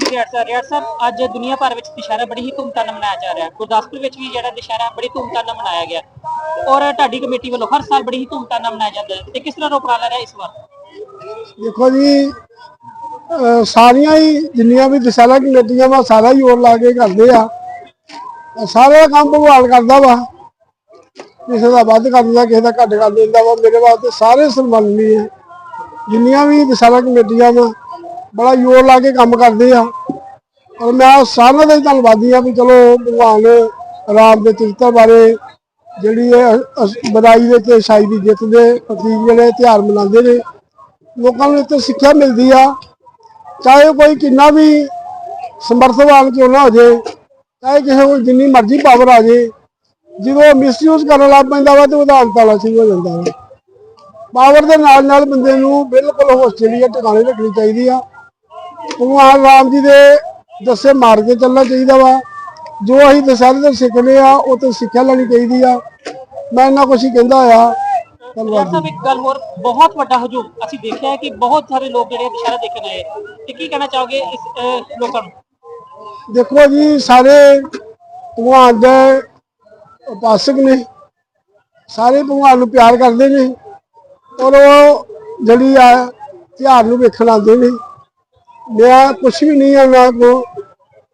ਰਿਆੜ ਸਾਹਿਬ ਰਿਆੜ ਸਾਹਿਬ ਅੱਜ ਦੁਨੀਆ ਭਰ ਵਿੱਚ ਦੁਸ਼ਹਿਰਾ ਬੜੀ ਹੀ ਧੂਮਧਾਮ ਨਾਲ ਮਨਾਇਆ ਜਾ ਰਿਹਾ। ਹੈ ਗੁਰਦਾਸਪੁਰ ਵਿੱਚ ਵੀ ਜਿਹੜਾ ਦੁਸ਼ਹਿਰਾ ਬੜੀ ਧੂਮਧਾਮ ਨਾਲ ਮਨਾਇਆ ਗਿਆ। ਔਰ ਢਾਡੀ ਕਮੇਟੀ ਵੱਲੋਂ ਹਰ ਸਾਲ ਬੜੀ ਹੀ ਧੂਮਧਾਮ ਨਾਲ ਮਨਾਇਆ ਜਾਂਦਾ ਹੈ। ਤੇ ਕਿਸ ਤਰ੍ਹਾਂ ਦਾ ਉਪਰਾਲਾ ਰਿਹਾ ਇਸ ਵਾਰ? ਦੇਖੋ ਜੀ ਸਾਰੀਆਂ ਹੀ ਜਿੰਨੀਆਂ ਵੀ ਦਸ਼ਹਰਾ ਕਮੇਟੀਆਂ ਵਾ, ਸਾਰਾ ਹੀ ਹੋਰ ਲਾ ਕੇ ਕਰਦੇ ਆ। ਸਾਰਾ ਕੰਮ ਭਗਵਾਨ ਕਰਦਾ ਵਾ। ਕਿਸੇ ਦਾ ਵੱਧ ਕਰ ਦਿੰਦਾ ਕਿਸੇ ਦਾ ਘੱਟ ਕਰ ਦਿੰਦਾ ਵਾ। ਮੇਰੇ ਵਾਸਤੇ ਸਾਰੇ ਸਨਮਾਨਨੀ ਹੈ ਜਿੰਨੀਆਂ ਵੀ ਦੁਸਹਿਰਾ ਕਮੇਟੀਆਂ ਵਾ ਬੜਾ ਜ਼ੋਰ ਲਾ ਕੇ ਕੰਮ ਕਰਦੇ ਆ। ਔਰ ਮੈਂ ਸਾਰਿਆਂ ਦਾ ਹੀ ਧੰਨਵਾਦੀ ਆ ਵੀ ਚਲੋ ਭਗਵਾਨ ਰਾਮ ਦੇ ਚਰਿੱਤਰ ਬਾਰੇ ਜਿਹੜੀ ਇਹ ਅਸ- ਦੇ ਤੇ ਸ਼ਾਈ ਦੀ ਜਿੱਤ ਦੇ ਪ੍ਰਤੀਕ ਜਿਹੜੇ ਤਿਉਹਾਰ ਮਨਾਉਂਦੇ ਨੇ, ਲੋਕਾਂ ਨੂੰ ਇੱਥੇ ਸਿੱਖਿਆ ਮਿਲਦੀ ਆ। ਚਾਹੇ ਕੋਈ ਕਿੰਨਾ ਵੀ ਸਮਰਥਵਾਨ ਕਿਉਂ ਨਾ ਹੋ ਜੇ, ਚਾਹੇ ਕਿਸੇ ਕੋਲ ਜਿੰਨੀ ਮਰਜ਼ੀ ਪਾਵਰ ਆ ਜੇ, ਜਦੋਂ ਮਿਸਯੂਜ਼ ਕਰਨ ਲੱਗ ਪੈਂਦਾ ਵਾ ਤੇ ਉਹਦਾ ਅੰਤ ਆਉਣਾ ਸ਼ੁਰੂ ਹੋ ਜਾਂਦਾ ਵਾ। ਪਾਵਰ ਦੇ ਨਾਲ ਨਾਲ ਬੰਦੇ ਨੂੰ ਬਿਲਕੁਲ ਹੋਸ਼ ਜਿਹੜੀ ਟਿਕਾਣੇ ਰੱਖਣੀ ਚਾਹੀਦੀ ਆ। ਭਗਵਾਨ ਰਾਮ ਜੀ ਦੇ ਦੱਸੇ ਮਾਰਗ ਤੇ ਚੱਲਣਾ ਚਾਹੀਦਾ ਵਾ। ਜੋ ਅਸੀਂ ਦਸਹਿਰੇ ਤੋਂ ਸਿੱਖਦੇ ਆ ਉਹ ਤੋਂ ਸਿੱਖਿਆ ਲੈਣੀ ਚਾਹੀਦੀ ਆ। ਮੈਂ ਇਹਨਾਂ ਕੁਛ ਹੀ ਕਹਿੰਦਾ ਆ। ਧੰਨਵਾਦ ਸਾਹਿਬ ਇੱਕ ਗੱਲ ਹੋਰ ਬਹੁਤ ਵੱਡਾ ਹਜੂਮ ਅਸੀਂ ਦੇਖਿਆ ਹੈ ਕਿ ਬਹੁਤ ਸਾਰੇ ਲੋਕ ਜਿਹੜੇ ਦੁਸ਼ਹਿਰਾ ਦੇਖਣ ਆਏ। ਤੇ ਕੀ ਕਹਿਣਾ ਚਾਹੋਗੇ ਇਸ ਅਹ, ਲੋਕਾਂ ਨੂੰ? ਦੇਖੋ ਜੀ ਸਾਰੇ ਭਗਵਾਨ ਦੇ ਉਪਾਸਕ ਨੇ। ਸਾਰੇ ਭਗਵਾਨ ਨੂੰ ਪਿਆਰ ਕਰਦੇ ਨੇ। ਔਰ ਉਹ ਜਿਹੜੀ ਆ ਤਿਉਹਾਰ ਨੂੰ ਵੇਖਣ ਆਉਂਦੇ ਨੇ। ਮੈਂ ਕੁਛ ਵੀ ਨਹੀਂ ਆ ਮੈਂ ਕੋ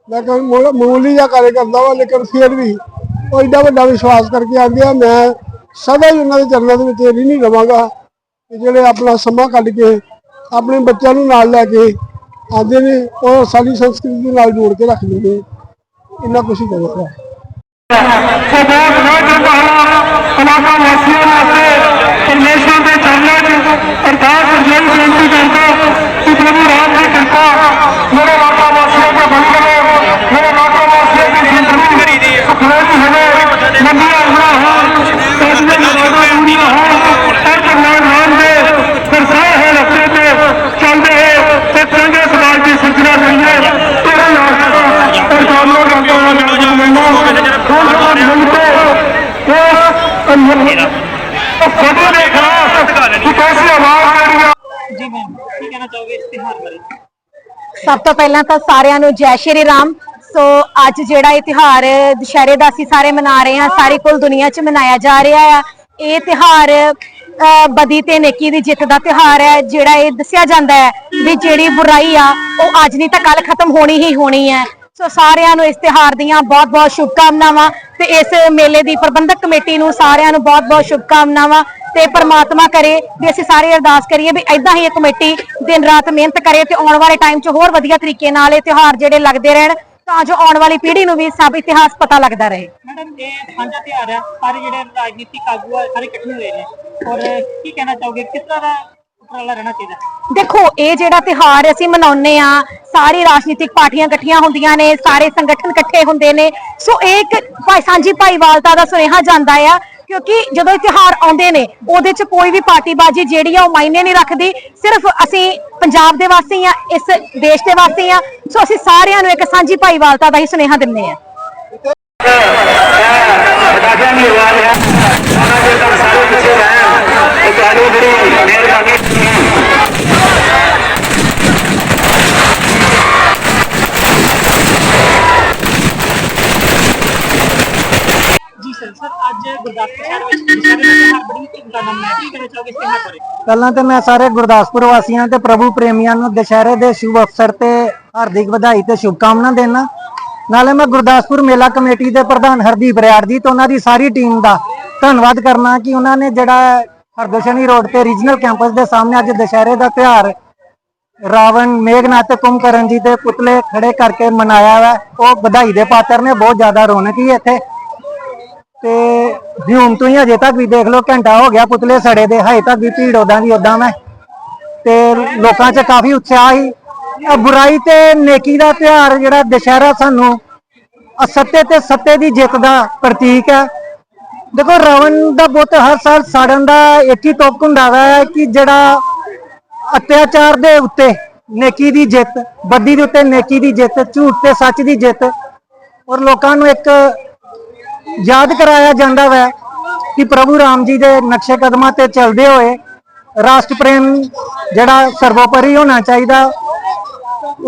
ਮੈਂ ਮਾਮੂਲੀ ਜਿਹਾ ਕਾਰਜ ਕਰਦਾ ਵਾ, ਲੇਕਿਨ ਫਿਰ ਵੀ ਉਹ ਏਡਾ ਵੱਡਾ ਵਿਸ਼ਵਾਸ ਕਰਕੇ ਆਉਂਦੇ ਆ, ਮੈਂ ਸਦਾ ਹੀ ਉਹਨਾਂ ਦੇ ਚਰਨਾਂ ਦੇ ਵਿੱਚ ਨਹੀਂ ਰਵਾਂਗਾ ਜਿਹੜੇ ਆਪਣਾ ਸਮਾਂ ਕੱਢ ਕੇ ਆਪਣੇ ਬੱਚਿਆਂ ਨੂੰ ਨਾਲ ਲੈ ਕੇ ਆਉਂਦੇ ਨੇ, ਉਹ ਸਾਡੀ ਸੰਸਕ੍ਰਿਤੀ ਦੇ ਨਾਲ ਜੋੜ ਕੇ ਰੱਖਦੇ ਨੇ। ਇੰਨਾ ਕੁਛ ਹੀ ਕਹਿੰਦਾ ਸਦਾਬ ਨਾ ਜਾਂਦਾ ਇਲਾਕਾ ਵਾਸੀਆਂ ਵਾਸਤੇ ਪਰਮੇਸ਼ਰ ਦੇ ਚਰਨਾਂ 'ਚ ਅਰਦਾਸ ਅਰਜ਼ੀ ਬੇਨਤੀ ਕਰਦਾ ਕਿ ਪ੍ਰਭੂ ਰਾਮ ਦੀ ਕਿਰਪਾ ਮੇਰੇ ਇਲਾਕਾ ਵਾਸੀਆਂ ਤੇ ਬਣੀ ਰਹੇ ਮੇਰੇ ਇਲਾਕਾ ਵਾਸੀਆਂ ਦੀ ਜ਼ਿੰਦਗੀ ਸੁਖਮਈ ਹੋਵੇ ਲੰਬੀਆਂ ਉਮਰਾਂ ਹੋਣ ਤੇਜ਼ੀਆਂ ਮੁਰਾਦਾਂ ਪੂਰੀਆਂ ਹੋਣ ਹਰ ਭਗਵਾਨ ਰਾਮ ਦੇ ਦਰਸਾਏ ਹੋਏ ਰਸਤੇ ਤੇ ਚੱਲਦੇ ਤੇ ਚੰਗੇ ਸਮਾਜ ਦੀ ਸਿਰਜਣਾ ਕਰੀਏ ਤੇਰੇ ਨਾਲ ਔਰ ਸਾਹਮਣੇ ਰੰਗਾਂ ਦਾ ਜਨਮ ਲੈਣਾ ਹੁਣ ਤਾਂ ਮਿਲਦੇ ਉਹ ਅੰਦਰ ਉਹ ਖੁਦ ਦੇ ਖਿਲਾਫ ਕਿ ਕੈਸੀ ਆਵਾਜ਼ ਜਿਹੜੀ ਆ ਜੀ ਮੈਮ ਕੀ ਕਹਿਣਾ ਚਾਹੋਗੇ ਇਸ ਤਿਉਹਾਰ ਬਾਰੇ ਸਭ ਤੋਂ ਪਹਿਲਾਂ ਤਾਂ ਸਾਰਿਆਂ ਨੂੰ ਜੈ ਸ਼੍ਰੀ ਰਾਮ। ਸੋ ਅੱਜ ਜਿਹੜਾ ਇਹ ਤਿਹਾਰ ਦੁਸ਼ਹਿਰੇ ਦਾ ਅਸੀਂ ਸਾਰੇ ਮਨਾ ਰਹੇ ਹਾਂ, ਸਾਰੀ ਕੁੱਲ ਦੁਨੀਆ 'ਚ ਮਨਾਇਆ ਜਾ ਰਿਹਾ ਆ। ਇਹ ਤਿਹਾਰ ਬਦੀ ਤੇ ਨੇਕੀ ਦੀ ਜਿੱਤ ਦਾ ਤਿਹਾਰ ਹੈ, ਜਿਹੜਾ ਇਹ ਦੱਸਿਆ ਜਾਂਦਾ ਹੈ ਵੀ ਜਿਹੜੀ ਬੁਰਾਈ ਆ, ਉਹ ਅੱਜ ਨਹੀਂ ਤਾਂ ਕੱਲ ਖਤਮ ਹੋਣੀ ਹੀ ਹੋਣੀ ਹੈ। ਸੋ ਸਾਰਿਆਂ ਨੂੰ ਇਸ ਤਿਹਾਰ ਦੀਆਂ ਬਹੁਤ-ਬਹੁਤ ਸ਼ੁਭਕਾਮਨਾਵਾਂ ਤੇ ਇਸ ਮੇਲੇ ਦੀ ਪ੍ਰਬੰਧਕ ਕਮੇਟੀ ਨੂੰ ਸਾਰਿਆਂ ਨੂੰ ਬਹੁਤ-ਬਹੁਤ ਸ਼ੁਭਕਾਮਨਾਵਾਂ। ਤੇ ਪ੍ਰਮਾਤਮਾ ਕਰੇ ਵੀ ਅਸੀਂ ਸਾਰੇ ਅਰਦਾਸ ਕਰੀਏ ਵੀ ਐਦਾਂ ਹੀ ਇਹ ਕਮੇਟੀ ਦਿਨ ਰਾਤ ਮਿਹਨਤ ਕਰੇ ਤੇ ਆਉਣ ਵਾਲੇ ਟਾਈਮ 'ਚ ਹੋਰ ਵਧੀਆ ਤਰੀਕੇ ਨਾਲ ਇਹ ਤਿਉਹਾਰ ਜਿਹੜੇ ਲੱਗਦੇ ਰਹਿਣ ਤਾਂ ਜੋ ਆਉਣ ਵਾਲੀ ਪੀੜ੍ਹੀ ਨੂੰ ਵੀ ਸਭ ਇਤਿਹਾਸ ਪਤਾ ਲੱਗਦਾ ਰਹੇ। ਮੈਡਮ ਇਹ ਸਾਂਝਾ ਤਿਉਹਾਰ ਹੈ ਸਾਰੇ ਜਿਹੜੇ ਰਾਜਨੀਤਿਕ ਆਗੂ ਆ ਸਾਰੇ ਇਕੱਠੇ ਹੋਏ ਨੇ ਔਰ ਕੀ ਕਹਿਣਾ ਚਾਹੋਗੇ? ਕਿਸ ਤਰ੍ਹਾਂ ਦਾ ਉਪਰਾਲਾ ਰਹਿਣਾ ਚਾਹੀਦਾ? ਦੇਖੋ ਇਹ ਜਿਹੜਾ ਤਿਹਾਰ ਅਸੀਂ ਮਨਾਉਂਦੇ ਆ ਸਾਰੀ ਰਾਜਨੀਤਿਕ ਪਾਰਟੀਆਂ ਇਕੱਠੀਆਂ ਹੁੰਦੀਆਂ ਨੇ ਸਾਰੇ ਸੰਗਠਨ ਇਕੱਠੇ ਹੁੰਦੇ ਨੇ। ਸੋ ਇਹ ਇੱਕ ਭਾਈ ਸਾਂਝੀ ਭਾਈਵਾਲਤਾ ਦਾ ਸੁਨੇਹਾ ਜਾਂਦਾ ਆ ਕਿਉਂਕਿ ਜਦੋਂ ਇਹ ਆਉਂਦੇ ਨੇ, ਉਹਦੇ 'ਚ ਕੋਈ ਵੀ ਪਾਰਟੀਬਾਜ਼ੀ ਜਿਹੜੀ ਆ ਉਹ ਮਾਇਨੇ ਨਹੀਂ ਰੱਖਦੀ। ਸਿਰਫ ਅਸੀਂ ਪੰਜਾਬ ਦੇ ਵਾਸੀ ਆ, ਇਸ ਦੇਸ਼ ਦੇ ਵਾਸੀ ਆ। ਸੋ ਅਸੀਂ ਸਾਰਿਆਂ ਨੂੰ ਇੱਕ ਸਾਂਝੀ ਭਾਈਵਾਲਤਾ ਦਾ ਹੀ ਸੁਨੇਹਾ ਦਿੰਦੇ ਆ। ਪਟਾਕਿਆਂ ਦੀ ਆਵਾਜ਼ ਹੈ। ਉਹਨਾਂ ਦੇ ਤਾਂ ਸਾਰੇ ਪਿੱਛੇ ਰਹਿਣ। ਪਹਿਲਾਂ ਤੇ ਮੈਂ ਸਾਰੇ ਗੁਰਦਾਸਪੁਰ ਵਾਸੀਆਂ ਤੇ ਪ੍ਰਭੂ ਪ੍ਰੇਮੀਆਂ ਨੂੰ ਦੁਸ਼ਹਿਰੇ ਦੇ ਸ਼ੁਭ ਅਵਸਰ ਤੇ ਹਾਰਦਿਕ ਵਧਾਈ ਤੇ ਸ਼ੁਭਕਾਮਨਾ ਦੇਣਾ ਨਾਲੇ ਮੈਂ ਗੁਰਦਾਸਪੁਰ ਮੇਲਾ ਕਮੇਟੀ ਦੇ ਪ੍ਰਧਾਨ ਹਰਦੀਪ ਰਿਆੜ ਜੀ ਤੇ ਉਹਨਾਂ ਦੀ ਸਾਰੀ ਟੀਮ ਦਾ ਧੰਨਵਾਦ ਕਰਨਾ ਕਿ ਉਹਨਾਂ ਨੇ ਜਿਹੜਾ ਹਰਦਸ਼ਨੀ ਰੋਡ ਤੇ ਰੀਜਨਲ ਕੈਂਪਸ ਦੇ ਸਾਹਮਣੇ ਅੱਜ ਦੁਸ਼ਹਿਰੇ ਦਾ ਤਿਉਹਾਰ ਰਾਵਣ, ਮੇਘਨਾਥ ਤੇ ਕੁੰਭਕਰਨ ਜੀ ਦੇ ਪੁਤਲੇ ਖੜੇ ਕਰਕੇ ਮਨਾਇਆ ਵਾ। ਉਹ ਵਧਾਈ ਦੇ ਪਾਤਰ ਨੇ, ਬਹੁਤ ਜ਼ਿਆਦਾ ਰੌਣਕ ਹੀ ਇੱਥੇ। ਤੇ ਹੁਣ ਤੋਂ ਹੀ ਅਜੇ ਤੱਕ ਵੀ ਦੇਖ ਲਓ, ਘੰਟਾ ਹੋ ਗਿਆ ਪੁਤਲੇ ਸੜੇ ਦੇ, ਹਜੇ ਤੱਕ ਵੀ ਭੀੜ ਉਦਾਂ ਦੀ ਉਦਾਂ ਮੈਂ। ਤੇ ਲੋਕਾਂ 'ਚ ਕਾਫੀ ਉਤਸ਼ਾਹ ਸੀ। ਬੁਰਾਈ ਤੇ ਨੇਕੀ ਦਾ ਤਿਉਹਾਰ ਜਿਹੜਾ ਦੁਸ਼ਹਿਰਾ ਸਾਨੂੰ ਅਸੱਤੇ ਤੇ ਸੱਤੇ ਦੀ ਜਿੱਤ ਦਾ ਪ੍ਰਤੀਕ ਹੈ। ਦੇਖੋ, ਰਾਵਣ ਦਾ ਬੁੱਤ ਹਰ ਸਾਲ ਸਾੜਨ ਦਾ ਇੱਕ ਹੀ ਤੁਕ ਹੁੰਦਾ ਹੈ ਕਿ ਜਿਹੜਾ ਅਤਿਆਚਾਰ ਦੇ ਉੱਤੇ ਨੇਕੀ ਦੀ ਜਿੱਤ ਬੱਦੀ ਦੇ ਉੱਤੇ ਨੇਕੀ ਦੀ ਜਿੱਤ, ਝੂਠ ਤੇ ਸੱਚ ਦੀ ਜਿੱਤ, ਔਰ ਲੋਕਾਂ ਨੂੰ ਇੱਕ ਯਾਦ ਕਰਾਇਆ ਜਾਂਦਾ ਵੈ ਕਿ ਪ੍ਰਭੂ ਰਾਮ ਜੀ ਦੇ ਨਕਸ਼ੇ ਕਦਮਾਂ ਤੇ ਚੱਲਦੇ ਹੋਏ ਰਾਸ਼ਟਰ ਪ੍ਰੇਮ ਜਿਹੜਾ ਸਰਵੋਪਰੀ ਹੋਣਾ ਚਾਹੀਦਾ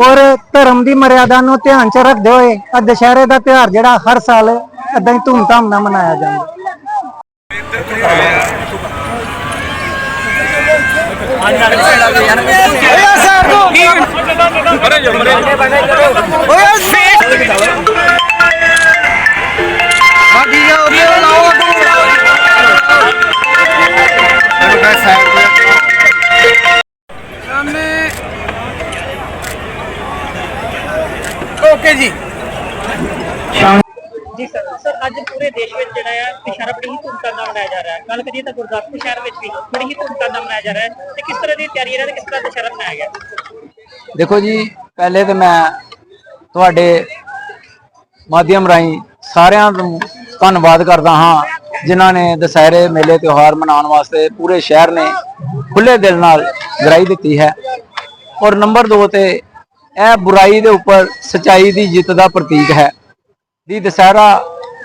ਔਰ ਧਰਮ ਦੀ ਮਰਿਆਦਾ ਨੂੰ ਧਿਆਨ 'ਚ ਰੱਖਦੇ ਹੋਏ ਆ ਦੁਸ਼ਹਿਰੇ ਦਾ ਤਿਉਹਾਰ ਜਿਹੜਾ ਹਰ ਸਾਲ ਏਦਾਂ ਹੀ ਧੂਮਧਾਮ ਨਾਲ ਮਨਾਇਆ ਜਾਂਦਾ। ਦੇਸ਼ ਵਿੱਚ ਜਿਹੜਾ ਹੈ ਦੁਸ਼ਹਿਰਾ ਬੜੀ ਹੀ ਧੂਮਧਾਮ ਨਾਲ ਮਨਾਇਆ ਜਾ ਰਿਹਾ ਹੈ। ਗੱਲ ਕਰੀਏ ਤਾਂ ਗੁਰਦਾਸਪੁਰ ਸ਼ਹਿਰ ਵਿੱਚ ਵੀ ਬੜੀ ਹੀ ਧੂਮਧਾਮ ਨਾਲ ਮਨਾਇਆ ਜਾ ਰਿਹਾ ਹੈ ਤੇ ਕਿਸ ਤਰ੍ਹਾਂ ਦੀ ਤਿਆਰੀ ਹੈ ਤੇ ਕਿਸ ਤਰ੍ਹਾਂ ਦੁਸ਼ਹਿਰਾ ਮਨਾਇਆ ਗਿਆ? ਦੇਖੋ ਜੀ, ਪਹਿਲੇ ਤੇ ਮੈਂ ਤੁਹਾਡੇ ਮਾਧਿਅਮ ਰਾਹੀਂ ਸਾਰਿਆਂ ਨੂੰ ਧੰਨਵਾਦ ਕਰਦਾ ਹਾਂ, ਜਿਨ੍ਹਾਂ ਨੇ ਦੁਸਹਿਰੇ ਮੇਲੇ, ਤਿਉਹਾਰ ਮਨਾਉਣ ਵਾਸਤੇ ਪੂਰੇ ਸ਼ਹਿਰ ਨੇ ਖੁੱਲੇ ਦਿਲ ਨਾਲ ਗਰਾਈ ਦਿੱਤੀ ਹੈ। ਔਰ ਨੰਬਰ 2 ਤੇ, ਇਹ ਬੁਰਾਈ ਦੇ ਉੱਪਰ ਸਚਾਈ ਦੀ ਜਿੱਤ ਦਾ ਪ੍ਰਤੀਕ ਹੈ। ਦੀ ਦੁਸਹਿਰਾ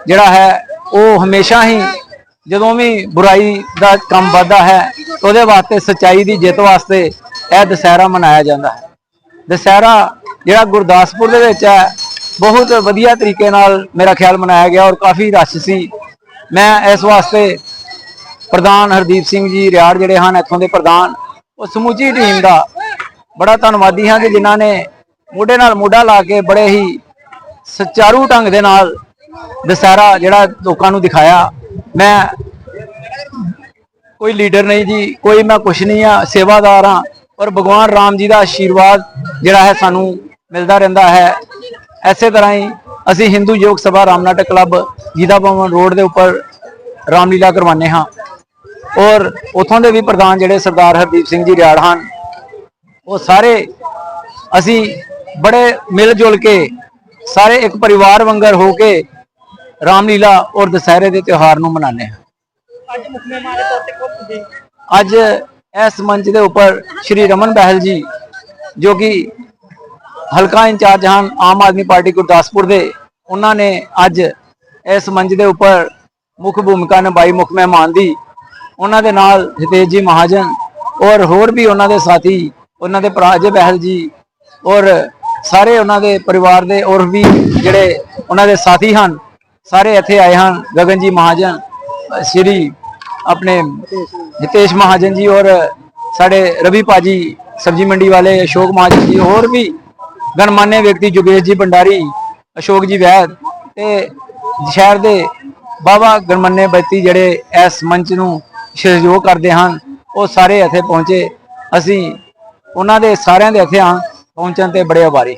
ਜਿਹੜਾ ਹੈ ਉਹ ਹਮੇਸ਼ਾ ਹੀ ਜਦੋਂ ਵੀ ਬੁਰਾਈ ਦਾ ਕੰਮ ਵੱਧਦਾ ਹੈ, ਉਹਦੇ ਵਾਸਤੇ ਸਚਾਈ ਦੀ ਜਿੱਤ ਵਾਸਤੇ ਇਹ ਦੁਸਹਿਰਾ ਮਨਾਇਆ ਜਾਂਦਾ ਹੈ। ਦੁਸਹਿਰਾ ਜਿਹੜਾ ਗੁਰਦਾਸਪੁਰ ਦੇ ਵਿੱਚ ਹੈ, ਬਹੁਤ ਵਧੀਆ ਤਰੀਕੇ ਨਾਲ ਮੇਰਾ ਖਿਆਲ ਮਨਾਇਆ ਗਿਆ ਔਰ ਕਾਫੀ ਰਸ਼ ਸੀ। ਮੈਂ ਇਸ ਵਾਸਤੇ ਪ੍ਰਧਾਨ ਹਰਦੀਪ ਸਿੰਘ ਜੀ ਰਿਆੜ ਜਿਹੜੇ ਹਨ, ਇੱਥੋਂ ਦੇ ਪ੍ਰਧਾਨ, ਉਹ ਸਮੁੱਚੀ ਟੀਮ ਦਾ ਬੜਾ ਧੰਨਵਾਦੀ ਹਾਂ ਕਿ ਜਿਨ੍ਹਾਂ ਨੇ ਮੋਢੇ ਨਾਲ ਮੋਢਾ ਲਾ ਕੇ ਬੜੇ ਹੀ ਸੁਚਾਰੂ ਢੰਗ ਦੇ ਨਾਲ ਦੁਸਹਿਰਾ ਜਿਹੜਾ ਲੋਕਾਂ ਨੂੰ ਦਿਖਾਇਆ, ਮੈਂ ਕੋਈ ਲੀਡਰ ਨਹੀਂ ਜੀ, ਕੋਈ ਮੈਂ ਕੁਛ ਨਹੀਂ ਆ, ਸੇਵਾਦਾਰ ਹਾਂ ਔਰ ਭਗਵਾਨ ਰਾਮ ਜੀ ਦਾ ਆਸ਼ੀਰਵਾਦ ਜਿਹੜਾ ਹੈ ਸਾਨੂੰ ਮਿਲਦਾ ਰਹਿੰਦਾ ਹੈ। ਐਸੇ ਤਰ੍ਹਾਂ ਹੀ ਅਸੀਂ ਹਿੰਦੂ ਯੋਗ ਸਭਾ ਰਾਮਨਾਟਕ ਕਲੱਬ ਜੀਦਾ ਭਵਨ ਰੋਡ ਦੇ ਉੱਪਰ ਰਾਮਲੀਲਾ ਕਰਵਾਉਂਦੇ ਹਾਂ ਔਰ ਉਥੋਂ ਦੇ ਵੀ ਪ੍ਰਧਾਨ ਜਿਹੜੇ ਸਰਦਾਰ ਹਰਦੀਪ ਸਿੰਘ ਜੀ ਰਿਆੜ ਹਨ, ਉਹ ਸਾਰੇ ਅਸੀਂ ਬੜੇ ਮਿਲ ਜੁਲ ਕੇ ਸਾਰੇ ਇੱਕ ਪਰਿਵਾਰ ਵਾਂਗਰ ਹੋ ਕੇ ਰਾਮਲੀਲਾ ਔਰ ਦੁਸਹਿਰੇ ਦੇ ਤਿਉਹਾਰ ਨੂੰ ਮਨਾਉਂਦੇ ਹਾਂ। ਅੱਜ ਮੁੱਖ ਮਹਿਮਾਨ ਦੇ ਤੌਰ ਤੇ ਕੌਣ ਪੁੱਜੇ ਅੱਜ ਇਸ ਮੰਚ ਦੇ ਉੱਪਰ ਸ਼੍ਰੀ ਰਮਨ ਬਹਿਲ ਜੀ ਜੋ ਕਿ ਹਲਕਾ ਇੰਚਾਰਜ ਹਨ ਆਮ ਆਦਮੀ ਪਾਰਟੀ ਗੁਰਦਾਸਪੁਰ ਦੇ ਉਹਨਾਂ ਨੇ ਅੱਜ ਇਸ ਮੰਚ ਦੇ ਉੱਪਰ ਮੁੱਖ ਭੂਮਿਕਾ ਨਿਭਾਈ ਮੁੱਖ ਮਹਿਮਾਨ ਦੀ। ਉਹਨਾਂ ਦੇ ਨਾਲ ਹਿਤੇਸ਼ ਜੀ ਮਹਾਜਨ ਔਰ ਹੋਰ ਵੀ ਉਹਨਾਂ ਦੇ ਸਾਥੀ ਉਹਨਾਂ ਦੇ ਭਰਾ ਅਜੇ ਬਹਿਲ ਜੀ ਔਰ ਸਾਰੇ ਉਹਨਾਂ ਦੇ ਪਰਿਵਾਰ ਦੇ ਔਰ ਵੀ ਜਿਹੜੇ ਉਹਨਾਂ ਦੇ ਸਾਥੀ ਹਨ ਸਾਰੇ ਇੱਥੇ ਆਏ ਹਨ ਗਗਨ ਜੀ ਮਹਾਜਨ ਸ਼੍ਰੀ ਆਪਣੇ ਹਿਤੇਸ਼ ਮਹਾਜਨ ਜੀ ਔਰ ਸਾਡੇ ਰਵੀ ਪਾਜੀ ਸਬਜੀ ਮੰਡੀ ਵਾਲੇ ਅਸ਼ੋਕ ਮਹਾਜਨ ਜੀ ਹੋਰ ਵੀ ਗਣਮਾਨੇ ਵਿਅਕਤੀ ਜੁਗੇਸ਼ ਜੀ ਭੰਡਾਰੀ ਅਸ਼ੋਕ ਜੀ ਵੈਦ ਤੇ ਸ਼ਹਿਰ ਦੇ ਬਾਬਾ ਗਣਮਾਨੇ ਵਿਅਕਤੀ ਜਿਹੜੇ ਇਸ ਮੰਚ ਨੂੰ ਸਹਿਯੋਗ ਕਰਦੇ ਹਨ ਉਹ ਸਾਰੇ ਇੱਥੇ ਪਹੁੰਚੇ ਅਸੀਂ ਉਹਨਾਂ ਦੇ ਸਾਰਿਆਂ ਦੇ ਇੱਥੇ ਆ ਪਹੁੰਚਣ ਤੇ ਬੜੇ ਆਭਾਰੀ